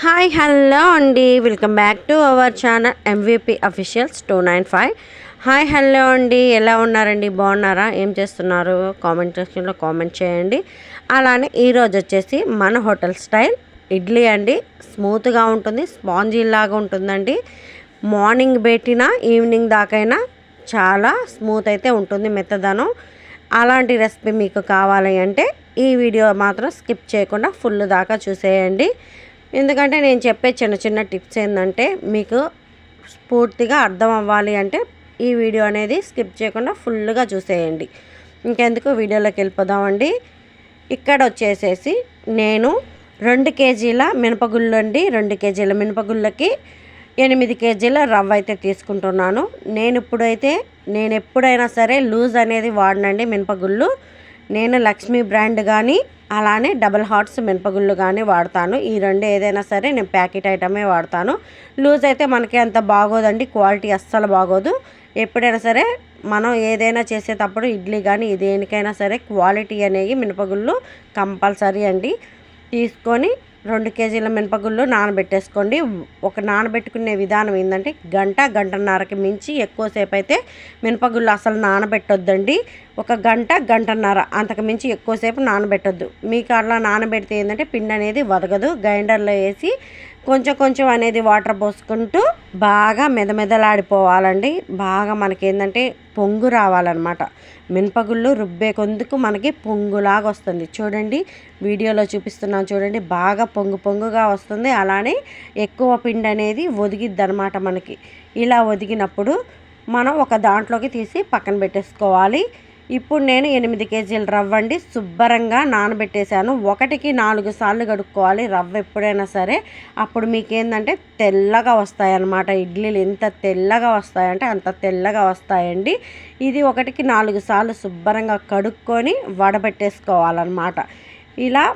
Hi hello అండి. Welcome back to our channel MVP officials two nine five hi hello అండి. ఎలా ఉన్నారండి? బాగున్నారా? ఏం చేస్తున్నారు? కామెంట్ సెక్షన్లో కామెంట్ చేయండి. అలానే ఈరోజు వచ్చేసి మన హోటల్ స్టైల్ ఇడ్లీ అండి. స్మూత్గా ఉంటుంది స్పాంజీ లాగా ఉంటుందండి. మార్నింగ్ పెట్టినా ఈవినింగ్ దాకైనా చాలా స్మూత్ అయితే ఉంటుంది మెత్తదనం. అలాంటి రెసిపీ మీకు కావాలి అంటే ఈ వీడియో మాత్రం స్కిప్ చేయకుండా ఫుల్ దాకా చూసేయండి. ఎందుకంటే నేను చెప్పే చిన్న చిన్న టిప్స్ ఏంటంటే మీకు పూర్తిగా అర్థం అవ్వాలి అంటే ఈ వీడియో అనేది స్కిప్ చేయకుండా ఫుల్గా చూసేయండి. ఇంకెందుకు? వీడియోలోకి వెళ్ళిపోదామండి ఇక్కడ వచ్చేసేసి నేను రెండు కేజీల మినపగుళ్ళు అండి. రెండు కేజీల మినపగుళ్ళకి ఎనిమిది కేజీల రవ్వ అయితే తీసుకుంటున్నాను. నేను ఇప్పుడైతే నేను ఎప్పుడైనా సరే లూజ్ అనేది వాడనండి మినపగుళ్ళు. నేను లక్ష్మీ బ్రాండ్ కానీ అలానే డబల్ హార్ట్స్ మినపగుళ్ళు కానీ వాడతాను. ఈ రెండు ఏదైనా సరే నేను ప్యాకెట్ ఐటమే వాడతాను. లూజ్ అయితే మనకి అంత బాగోదండి. క్వాలిటీ అస్సలు బాగోదు. ఎప్పుడైనా సరే మనం ఏదైనా చేసేటప్పుడు ఇడ్లీ కానీ దేనికైనా సరే క్వాలిటీ అనేవి మినపగుళ్ళు కంపల్సరీ అండి. తీసుకొని రెండు కేజీల మినపగుళ్ళు నానబెట్టేసుకోండి. ఒక నానబెట్టుకునే విధానం ఏంటంటే గంట గంటన్నరకి మించి ఎక్కువసేపు అయితే మినపగుళ్ళు అసలు నానబెట్టొద్దండి. ఒక గంట గంటన్నర అంతకు మించి ఎక్కువసేపు నానబెట్టొద్దు. మీకు అలా నానబెడితే ఏంటంటే పిండి అనేది వదగదు. గ్రైండర్లో వేసి కొంచెం కొంచెం అనేది వాటర్ పోసుకుంటూ బాగా మెదమెదలాడిపోవాలండి. బాగా మనకి ఏంటంటే పొంగు రావాలన్నమాట. మినపగుళ్ళు రుబ్బే కొందుకు మనకి పొంగులాగా వస్తుంది. చూడండి వీడియోలో చూపిస్తున్నాం చూడండి బాగా పొంగు పొంగుగా వస్తుంది. అలానే ఎక్కువ పిండి అనేది ఒదిగిద్ది అనమాట మనకి. ఇలా ఒదిగినప్పుడు మనం ఒక దాంట్లోకి తీసి పక్కన పెట్టేసుకోవాలి. ఇప్పుడు నేను ఎనిమిది కేజీలు రవ్వ అండి శుభ్రంగా నానబెట్టేశాను. ఒకటికి నాలుగు సార్లు కడుక్కోవాలి రవ్వ ఎప్పుడైనా సరే. అప్పుడు మీకు ఏంటంటే తెల్లగా వస్తాయన్నమాట ఇడ్లీలు. ఎంత తెల్లగా వస్తాయంటే అంత తెల్లగా వస్తాయండి. ఇది ఒకటికి నాలుగు సార్లు శుభ్రంగా కడుక్కొని వడబెట్టేసుకోవాలన్నమాట. ఇలా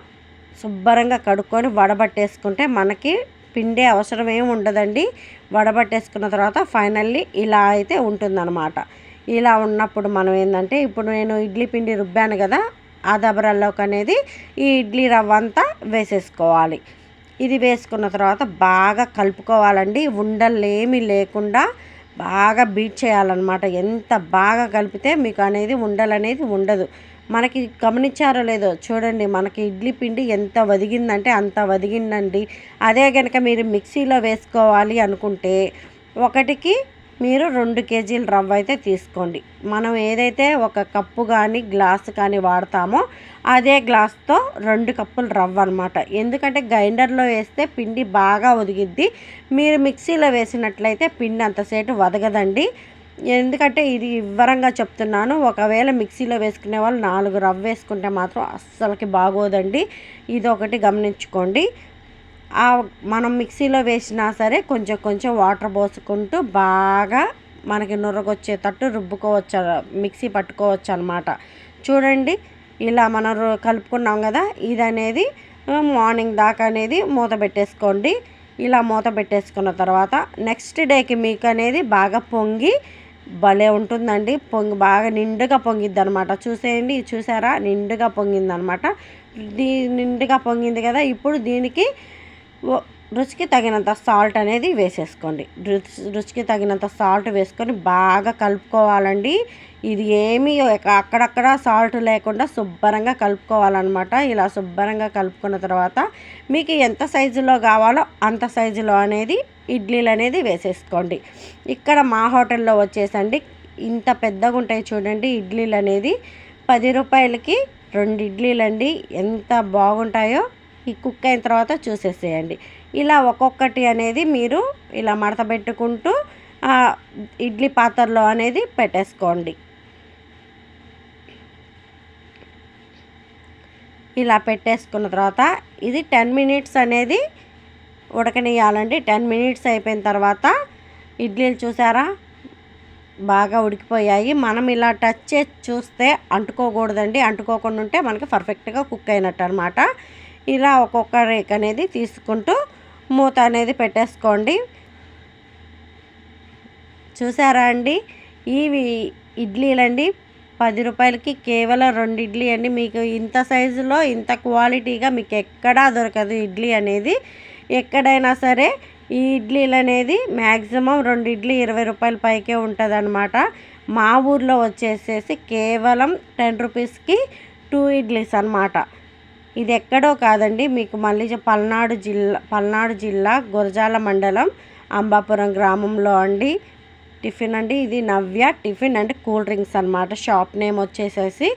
శుభ్రంగా కడుక్కొని వడబట్టేసుకుంటే మనకి పిండే అవసరం ఏమి ఉండదండి. వడబట్టేసుకున్న తర్వాత ఫైనల్లీ ఇలా అయితే ఉంటుందన్నమాట. ఇలా ఉన్నప్పుడు మనం ఏంటంటే ఇప్పుడు నేను ఇడ్లీ పిండి రుబ్బాను కదా ఆ దబరల్లోకి అనేది ఈ ఇడ్లీ రవ్వ అంతా వేసేసుకోవాలి. ఇది వేసుకున్న తర్వాత బాగా కలుపుకోవాలండి. ఉండలేమి లేకుండా బాగా బీట్ చేయాలన్నమాట. ఎంత బాగా కలిపితే మీకు అనేది ఉండలు అనేది ఉండదు. మనకి గమనించారో లేదో చూడండి మనకి ఇడ్లీ పిండి ఎంత వదిగిందంటే అంత వదిగిందండి. అదే కనుక మీరు మిక్సీలో వేసుకోవాలి అనుకుంటే ఒకటికి మీరు రెండు కేజీల రవ్వ అయితే తీసుకోండి. మనం ఏదైతే ఒక కప్పు కానీ గ్లాస్ కానీ వాడతామో అదే గ్లాస్తో రెండు కప్పులు రవ్వ అనమాట ఎందుకంటే గ్రైండర్లో వేస్తే పిండి బాగా ఒదిగిద్ది మీరు మిక్సీలో వేసినట్లయితే పిండి అంతసేపు వదగదండి. ఎందుకంటే ఇది వివరంగా చెప్తున్నాను. ఒకవేళ మిక్సీలో వేసుకునే వాళ్ళు నాలుగు రవ్వ వేసుకుంటే మాత్రం అస్సలకి బాగోదండి. ఇది ఒకటి గమనించుకోండి. మనం మిక్సీలో వేసినా సరే కొంచెం కొంచెం వాటర్ పోసుకుంటూ బాగా మనకి నురగొచ్చేటట్టు రుబ్బుకోవచ్చు మిక్సీ పట్టుకోవచ్చు అనమాట చూడండి ఇలా మనం కలుపుకున్నాం కదా ఇది అనేది మార్నింగ్ దాకా అనేది మూత పెట్టేసుకోండి. ఇలా మూత పెట్టేసుకున్న తర్వాత నెక్స్ట్ డేకి మీకు అనేది బాగా పొంగి భలే ఉంటుందండి. పొంగి బాగా నిండుగా పొంగిద్ది అనమాట చూసేయండి చూసారా? నిండుగా పొంగింది అనమాట దీ నిండుగా పొంగింది కదా ఇప్పుడు దీనికి రుచికి తగినంత సాల్ట్ అనేది వేసేసుకోండి. రుచికి తగినంత సాల్ట్ వేసుకొని బాగా కలుపుకోవాలండి. ఇది ఏమీ అక్కడక్కడ సాల్ట్ లేకుండా శుభ్రంగా కలుపుకోవాలన్నమాట. ఇలా శుభ్రంగా కలుపుకున్న తర్వాత మీకు ఎంత సైజులో కావాలో అంత సైజులో అనేది ఇడ్లీలు అనేది వేసేసుకోండి. ఇక్కడ మా హోటల్లో వచ్చేసండి. ఇంత పెద్దగా ఉంటాయి చూడండి ఇడ్లీలు అనేది. పది రూపాయలకి రెండు ఇడ్లీలు అండి ఎంత బాగుంటాయో ఈ కుక్ అయిన తర్వాత చూసేసేయండి. ఇలా ఒక్కొక్కటి అనేది మీరు ఇలా మడతబెట్టుకుంటూ ఇడ్లీ పాత్రలో అనేది పెట్టేసుకోండి. ఇలా పెట్టేసుకున్న తర్వాత ఇది టెన్ మినిట్స్ అనేది ఉడకనియాలండి టెన్ మినిట్స్ అయిపోయిన తర్వాత ఇడ్లీలు చూసారా? బాగా ఉడికిపోయాయి. మనం ఇలా టచ్ చేసి చూస్తే అంటుకోకూడదండి. అంటుకోకుండా ఉంటే మనకి పర్ఫెక్ట్గా కుక్ అయినట్టు అనమాట ఇలా ఒక్కొక్క రేక్ అనేది తీసుకుంటూ మూత అనేది పెట్టేసుకోండి. చూసారా అండి? ఇవి ఇడ్లీలండి. పది రూపాయలకి కేవలం రెండు ఇడ్లీ అండి. మీకు ఇంత సైజులో ఇంత క్వాలిటీగా మీకు ఎక్కడా దొరకదు ఇడ్లీ అనేది. ఎక్కడైనా సరే ఈ ఇడ్లీలు అనేది మ్యాక్సిమం రెండు ఇడ్లీ ఇరవై రూపాయల పైకే ఉంటుంది మా ఊర్లో వచ్చేసేసి కేవలం టెన్ రూపీస్కి టూ ఇడ్లీస్ అనమాట ఇది ఎక్కడో కాదండి మీకు మళ్ళీ పల్నాడు జిల్లా పల్నాడు జిల్లా గురజాల మండలం అంబాపురం గ్రామంలో అండి. టిఫిన్ అండి ఇది Navya tiffin and cool drinks అనమాట షాప్ నేమ్ వచ్చేసేసి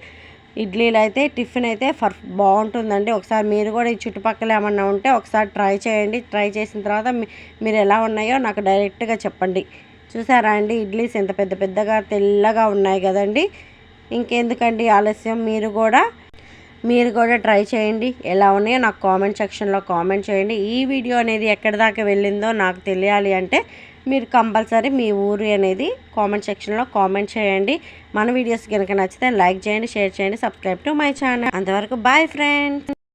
ఇడ్లీలు అయితే టిఫిన్ అయితే ఫర్ బాగుంటుందండి. ఒకసారి మీరు కూడా ఈ చుట్టుపక్కల ఏమన్నా ఉంటే ఒకసారి ట్రై చేయండి. ట్రై చేసిన తర్వాత మీ- మీరు ఎలా ఉన్నాయో నాకు డైరెక్ట్గా చెప్పండి. చూసారా అండి ఇడ్లీస్ ఎంత పెద్ద పెద్దగా తెల్లగా ఉన్నాయి కదండి. ఇంకెందుకండి ఆలస్యం? మీరు కూడా మీరు కూడా ట్రై చేయండి. ఎలా ఉన్నాయో నాకు కామెంట్ సెక్షన్లో కామెంట్ చేయండి. ఈ వీడియో అనేది ఎక్కడి దాకా వెళ్ళిందో నాకు తెలియాలి అంటే మీరు కంపల్సరీ మీ ఊరు అనేది కామెంట్ సెక్షన్లో కామెంట్ చేయండి. మన వీడియోస్ కనుక నచ్చితే లైక్ చేయండి షేర్ చేయండి సబ్స్క్రైబ్ టు మై ఛానల్. అంతవరకు బాయ్ ఫ్రెండ్స్.